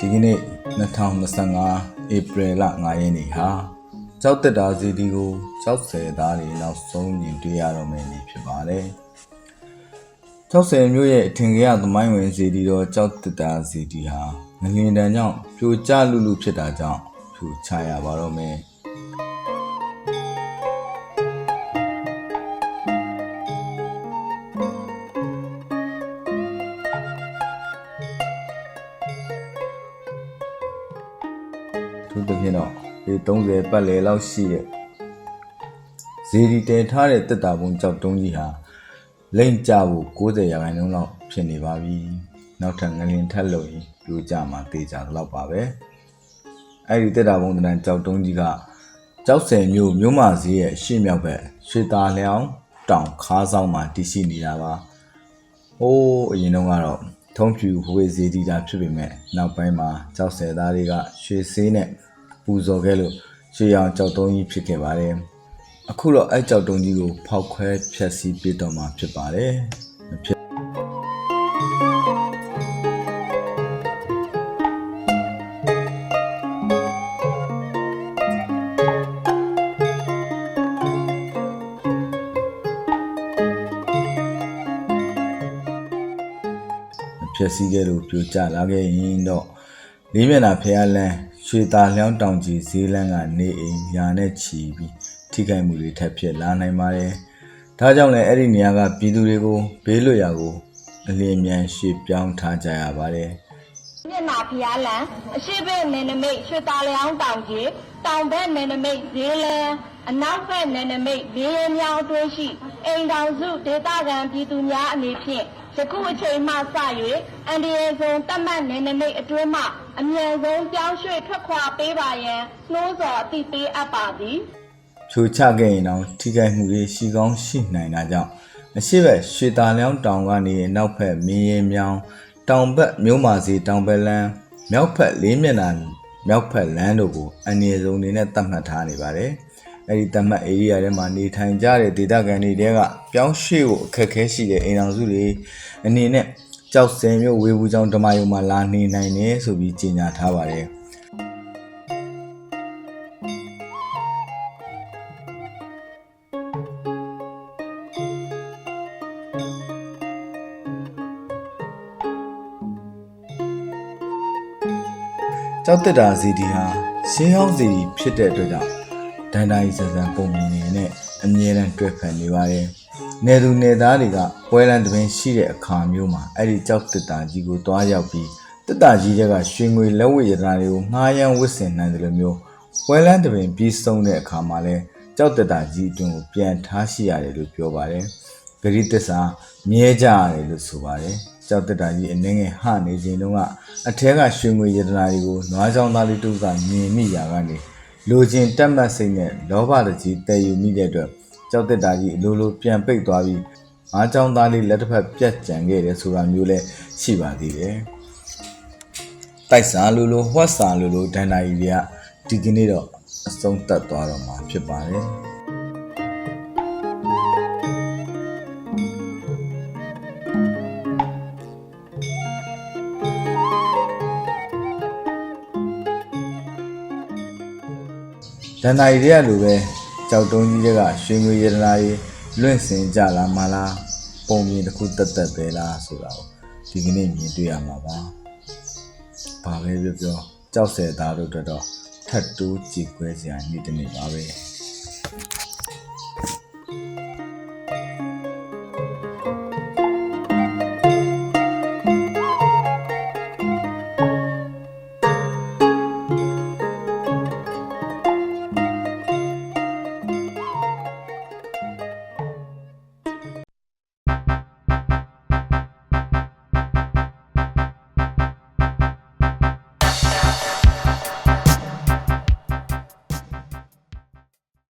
2025ဧပြီလ9ရက်နေ့ဟာကြောက်တက်တာစီတီကိုကြောက်ဆယ်သားတွေနောက်ဆုံးမြင်တွေ့ရတော့မယ့်နေ့ဖြစ်ပါတယ်။ကြောက်ဆယ်မျိုးရဲ့အထင်ကြီးသမိုင်းဝင်စီတီတော့ကြောက်တက်တာစီတီဟာငလျင်တန်းကြောင့်ပြိုကျလူလူဖြစ်တာကြောင့်ဖြူချရပါတော့မယ်။ သူတဖြင့်တော့ဒီ30ပတ်လည်လောက်ရှိတဲ့ဇီဒီတဲထားတဲ့တက်တာပုံကြောက်တုံးကြီးဟာလိမ့်ကြဖို့90ရာခိုင်နှုန်းလောက်ဖြစ်နေပါပြီနောက်ထပ်ငလင်ထက်လို့ရင်ပြိုကျမှာတေးကြတော့ပါပဲအဲ့ဒီတက်တာပုံတန်းကြောက်တုံးကြီးကကြောက်စင်မျိုးမြို့မဈေးရဲ့ရှေ့မြောက်ဘက်ရွှေตาလျောင်းတောင်ခါးဆောင်မှာတည်ရှိနေတာပါဟိုးအရင်တုန်းကတော့ ထုံးဖြူဟွေစီတီတာဖြစ်ပေမဲ့နောက်ပိုင်းမှာကြောက်ဆယ်သားတွေကရွှေဆေးနဲ့ပူဇော်ခဲ့လို့ရွှေရောင်ကြောက်တုံးကြီးဖြစ်ခဲ့ပါတယ်အခုတော့အဲ့ကြောက်တုံးကြီးကိုဖောက်ခွဲဖျက်ဆီးပြတော့မှာဖြစ်ပါတယ် မဖြစ်ဖြည့်ဆည်းခဲ့လို့ပြိုကျလာခဲ့ရင်တော့လေးမျက်နှာဖျားလန်းရွှေตาလျောင်းတောင်ကြီးဈေးလန်းကနေအိမ်ညာနဲ့ချီပြီးထိခိုက်မှုတွေထပ်ဖြစ်လာနိုင်ပါတယ်။ဒါကြောင့်လည်းအဲ့ဒီနေရာကပြည်သူတွေကိုဘေးလွတ်ရာကိုအလင်းမြန်ရွှေ့ပြောင်းထားကြရပါတယ်။ မျက်နာဖျားလန်အရှိဘက်နယ်နမိတ်ရွှေတာလျောင်းတောင်ကြီးတောင်ဘက်နယ်နမိတ်ဈေးလန်းအနောက်ဘက်နယ်နမိတ်ဘေးရမြောင်းအတွင်းရှိအိမ်တော်စုဒေသခံပြည်သူများအနေဖြင့်ယခုအချိန်မှစ၍အန်ဒီယေဇုံတတ်မှတ်နယ်နမိတ်အတွင်းမှအမြန်ဆုံးပြောင်းရွှေ့ထွက်ခွာပေးပါရန်နှိုးဆော်အသိပေးအပ်ပါသည်ဖြိုချခဲ့ရင်တော့ထိခိုက်မှုတွေရှိကောင်းရှိနိုင်တာကြောင့်အရှိဘက်ရွှေตาလျောင်းတောင်ကနေနောက်ဘက်မင်းရင်မြောင်း တောင်ဘက်မြို့မာစီတောင်ဘက်လန်းမြောက်ဘက်လေးမျက်နှာမြောက်ဘက်လန်းတို့ကိုအနည်းဆုံးနေနဲ့သတ်မှတ်ထားနေပါတယ်။အဲဒီသတ်မှတ် area ထဲမှာနေထိုင်ကြတဲ့ဒေသခံတွေတဲကပြောင်းရွှေ့ဖို့အခက်အခဲရှိတဲ့အိမ်အောင်စုတွေအနေနဲ့ကြောက်စင်မျိုးဝေဘူးချောင်းဓမ္မယုံမှာလာနေနိုင်တယ်ဆိုပြီးကြေညာထားပါတယ်။ ကြောက်တက်တာစီဒီဟာရှင်းဟောင်းစီဒီဖြစ်တဲ့အတွက်ကြောင့်ဒန်တိုင်းဆန်ဆန်ပုံမြင်နေနဲ့အမြဲတမ်းတွေ့ဖက်နေပါတယ်။နေသူနေသားတွေကပွဲလန်းတပင်ရှိတဲ့အခါမျိုးမှာအဲ့ဒီကြောက်တက်တာကြီးကိုတွားရောက်ပြီးတက်တာကြီးတွေကရွှေငွေလက်ဝတ်ရတနာတွေကိုငှားရမ်းဝစ်ဆင်နိုင်တယ်လို့မျိုးပွဲလန်းတပင်ပြီးဆုံးတဲ့အခါမှာလဲကြောက်တက်တာကြီးအတွင်းကိုပြန်ထားရှိရတယ်လို့ပြောပါတယ်။ဂရိတစ္ဆာမြဲကြရတယ်လို့ဆိုပါတယ်။ ကြောက်တက်တာကြီးအနှင်းငယ်ဟနေခြင်းတုန်းကအထက်ကရွှေငွေယတနာတွေကိုနွားချောင်းသားလေးတို့ကမြင်မိရာကနေလိုချင်တက်မှတ်စိတ်နဲ့လောဘတကြီးတည်ယူမိတဲ့အတွက်ကြောက်တက်တာကြီးအလိုလိုပြန်ပိတ်သွားပြီးငါးချောင်းသားလေးလက်တစ်ဖက်ပြတ်ကြံခဲ့တယ်ဆိုတာမျိုးလဲရှိပါသေးတယ်။တိုက်စာလိုလိုဟွက်စာလိုလိုဒန်နာကြီးတွေကဒီကနေ့တော့အဆုံးသတ်သွားတော့မှာဖြစ်ပါတယ်။ ဒန်နာရီတွေကလိုပဲကြောက်တုံးကြီးတွေကရွှေငွေရတနာတွေလွင့်စင်ကြလာမလားပုံမြင်တစ်ခုတက်တက်ပဲလားဆိုတာကိုဒီကနေ့မြင်တွေ့ရမှာပါ။ဘာပဲပြောပြောကြောက်စဲသားတို့အတွက်တော့ထတ်တိုးကြည်ခွဲစရာနေ့တစ်နေ့ပါပဲ။